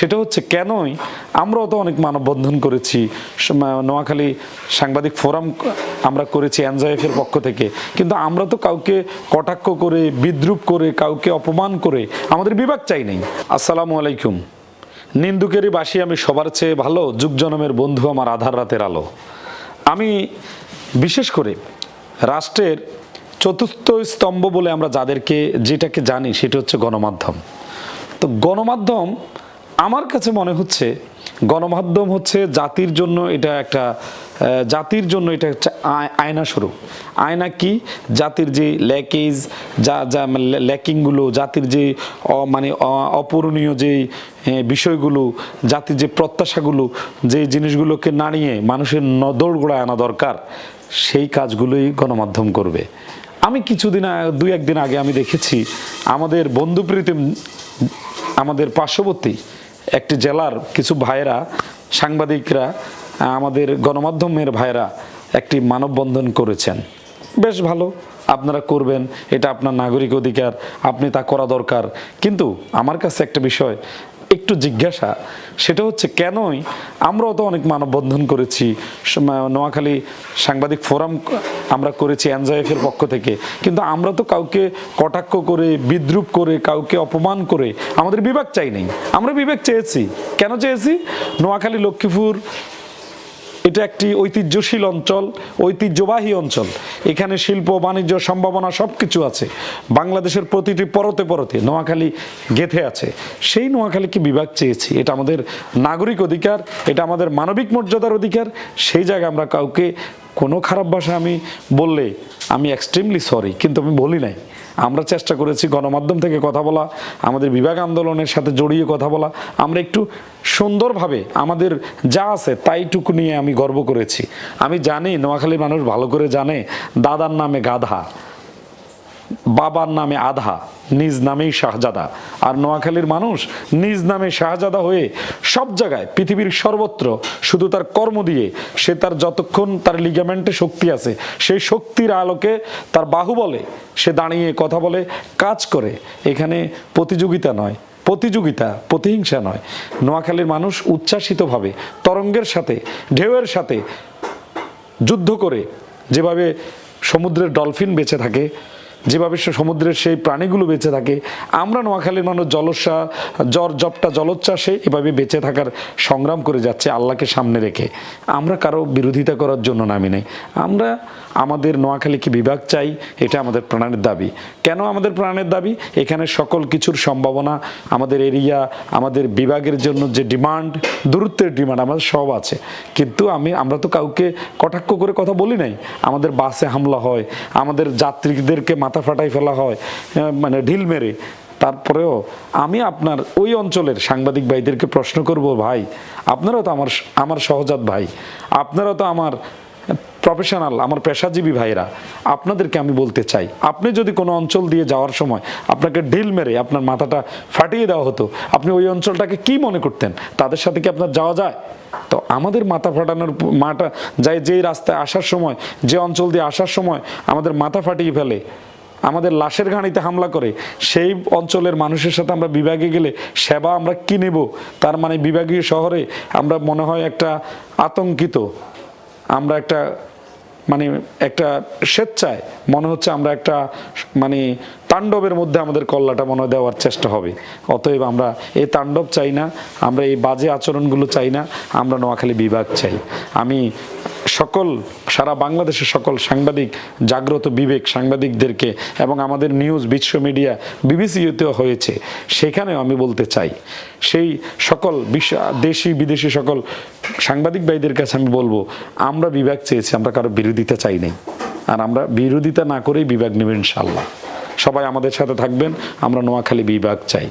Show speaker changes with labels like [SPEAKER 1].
[SPEAKER 1] সেটা হচ্ছে কেনই আমরাও তো অনেক মানববন্ধন করেছি। নোয়াখালী সাংবাদিক ফোরাম আমরা করেছি এনজয়েফ এর পক্ষ থেকে। কিন্তু আমরা তো কাউকে কটাক্ষ করে, বিদ্রুপ করে, কাউকে অপমান করে আমাদের বিভাগ চাই নেই। আসসালামু আলাইকুম। নিন্দুকেরই বাসি আমি সবার চেয়ে ভালো, যুগ জনমের বন্ধু আমার আধার রাতের আলো। আমি বিশেষ করে রাষ্ট্রের চতুর্থ স্তম্ভ বলে আমরা যাদেরকে যেটাকে জানি সেটা হচ্ছে গণমাধ্যম। তো গণমাধ্যম আমার কাছে মনে হচ্ছে গণমাধ্যম হচ্ছে জাতির জন্য এটা একটা জাতির জন্য এটা হচ্ছে আয়- আয়না স্বরূপ। আয়না কি? জাতির যে ল্যাকেজ যা যা ল্যাকিংগুলো জাতির যে মানে অপূরণীয় যে বিষয়গুলো, জাতির যে প্রত্যাশাগুলো, যে জিনিসগুলোকে নাড়িয়ে মানুষের নদর গোড়ায় আনা দরকার, সেই কাজগুলোই গণমাধ্যম করবে। আমি কিছুদিন দুই, একদিন আগে আমি দেখেছি, আমাদের বন্ধুপ্রীতিম আমাদের পার্শ্ববর্তী একটি জেলার কিছু ভাইরা সাংবাদিকরা, আমাদের গণমাধ্যমের ভাইরা একটি মানববন্ধন করেছেন। বেশ ভালো, আপনারা করবেন, এটা আপনার নাগরিক অধিকার, আপনি তা করা দরকার। কিন্তু আমার কাছে একটা বিষয় একটু জিজ্ঞাসা, সেটা হচ্ছে কেনই আমরাও তো অনেক মানববন্ধন করেছি। নোয়াখালী সাংবাদিক ফোরাম আমরা করেছি এনজয়েফের পক্ষ থেকে। কিন্তু আমরা তো কাউকে কটাক্ষ করে, বিদ্রুপ করে, কাউকে অপমান করে আমাদের বিভাগ চাই নেই। আমরা বিবেক চেয়েছি। কেন চেয়েছি? নোয়াখালী, লক্ষ্মীপুর এটা একটি ঐতিহ্যশীল অঞ্চল, ঐতিহ্যবাহী অঞ্চল। এখানে শিল্প, বাণিজ্য, সম্ভাবনা সব কিছু আছে। বাংলাদেশের প্রতিটি পরতে পরতে নোয়াখালী গেথে আছে। সেই নোয়াখালীকে বিভাগ চেয়েছি? এটা আমাদের নাগরিক অধিকার, এটা আমাদের মানবিক মর্যাদার অধিকার। সেই জায়গায় আমরা কাউকে কোনো খারাপ ভাষা আমি বললে আমি এক্সট্রিমলি সরি কিন্তু আমি বলি নাই। আমরা চেষ্টা করেছি গণমাধ্যম থেকে কথা বলা, আমাদের বিভাগ আন্দোলনের সাথে জড়িয়ে কথা বলা, আমরা একটু সুন্দরভাবে আমাদের যা আছে তাইটুকু নিয়ে আমি গর্ব করেছি। আমি জানি নোয়াখালীর মানুষ ভালো করে জানে, দাদার নামে গাধা। বাবার নামে আধা, নিজ নামেই শাহজাদা। আর নোয়াখালীর মানুষ নিজ নামে শাহজাদা হয়ে সব জায়গায় পৃথিবীর সর্বত্র শুধু তার কর্ম দিয়ে সে তার যতক্ষণ তার লিগামেন্টে শক্তি আছে, সেই শক্তির আলোকে তার বাহু বলে, সে দাঁড়িয়ে কথা বলে, কাজ করে। এখানে প্রতিযোগিতা নয়, প্রতিযোগিতা, প্রতিহিংসা নয়। নোয়াখালীর মানুষ উচ্ছ্বাসিতভাবে, তরঙ্গের সাথে, ঢেউয়ের সাথে যুদ্ধ করে যেভাবে সমুদ্রের ডলফিন বেঁচে থাকে যেভাবে সে সমুদ্রের সেই প্রাণীগুলো বেঁচে থাকে। আমরা নোয়াখালীর মানুষ জলসা জ্বর, জপটা জলোচ্ছ্বাসে এভাবে বেঁচে থাকার সংগ্রাম করে যাচ্ছে আল্লাহকে সামনে রেখে। আমরা কারও বিরোধিতা করার জন্য নামি নেই। আমরা আমাদের নোয়াখালীকে বিভাগ চাই, এটা আমাদের প্রাণের দাবি। কেন আমাদের প্রাণের দাবি? এখানে সকল কিছুর সম্ভাবনা, আমাদের এরিয়া, আমাদের বিভাগের জন্য যে ডিমান্ড, দূরত্বের ডিমান্ড আমাদের সব আছে। কিন্তু আমি, আমরা তো কাউকে কটাক্ষ করে কথা বলি নাই। আমাদের বাসে হামলা হয়, আমাদের যাত্রীদেরকে মাথা ফাটাই ফেলা হয় মানে ঢিল মেরে। তারপরেও আমি আপনার ওই অঞ্চলের সাংবাদিক ভাইদেরকে প্রশ্ন করব, ভাই, আপনারাও তো আমার আমার সহজাত ভাই, আপনারাও তো আমার প্রফেশনাল আমার পেশাজীবী ভাইরা আপনাদেরকে আমি বলতে চাই, আপনি যদি কোনো অঞ্চল দিয়ে যাওয়ার সময় আপনাকে ঢিল মেরে আপনার মাথাটা ফাটিয়ে দেওয়া হতো, আপনি ওই অঞ্চলটাকে কি মনে করতেন? তাদের সাথে কি আপনার যাওয়া যায়? তো আমাদের মাথা ফাটানোর মাটা, যাই, যেই রাস্তায় আসার সময়, যে অঞ্চল দিয়ে আসার সময় আমাদের মাথা ফাটিয়ে ফেলে আমাদের লাশের গাড়িতে হামলা করে, সেই অঞ্চলের মানুষের সাথে আমরা বিভাগে গেলে সেবা আমরা কি নেব? তার মানে বিভাগীয় শহরে আমরা মনে হয় একটা আতঙ্কিত, আমরা একটা মানে একটা স্বেচ্ছায় মনে হচ্ছে আমরা একটা মানে তাণ্ডবের মধ্যে আমাদের কল্লাটা মনে দেওয়ার চেষ্টা হবে। অতএব আমরা এই তাণ্ডব চাই না, আমরা এই বাজে আচরণগুলো চাই না, আমরা নোয়াখালী বিভাগ চাই। আমি সকল, সারা বাংলাদেশের সকল সাংবাদিক জাগ্রত বিবেক সাংবাদিকদেরকে এবং আমাদের নিউজ, বিশ্ব মিডিয়া বিবিসিতেও হয়েছে। সেখানেও আমি বলতে চাই, সেই সকল বিশ্ব, দেশি, বিদেশি সকল সাংবাদিক ভাইদের কাছে আমি বলব, আমরা বিভাগ চেয়েছি, আমরা কারও বিরোধিতা চাই নাই। আর আমরা বিরোধিতা না করেই বিভাগ নেবেন ইনশাল্লাহ সবাই আমাদের সাথে থাকবেন, আমরা নোয়াখালী বিভাগ চাই।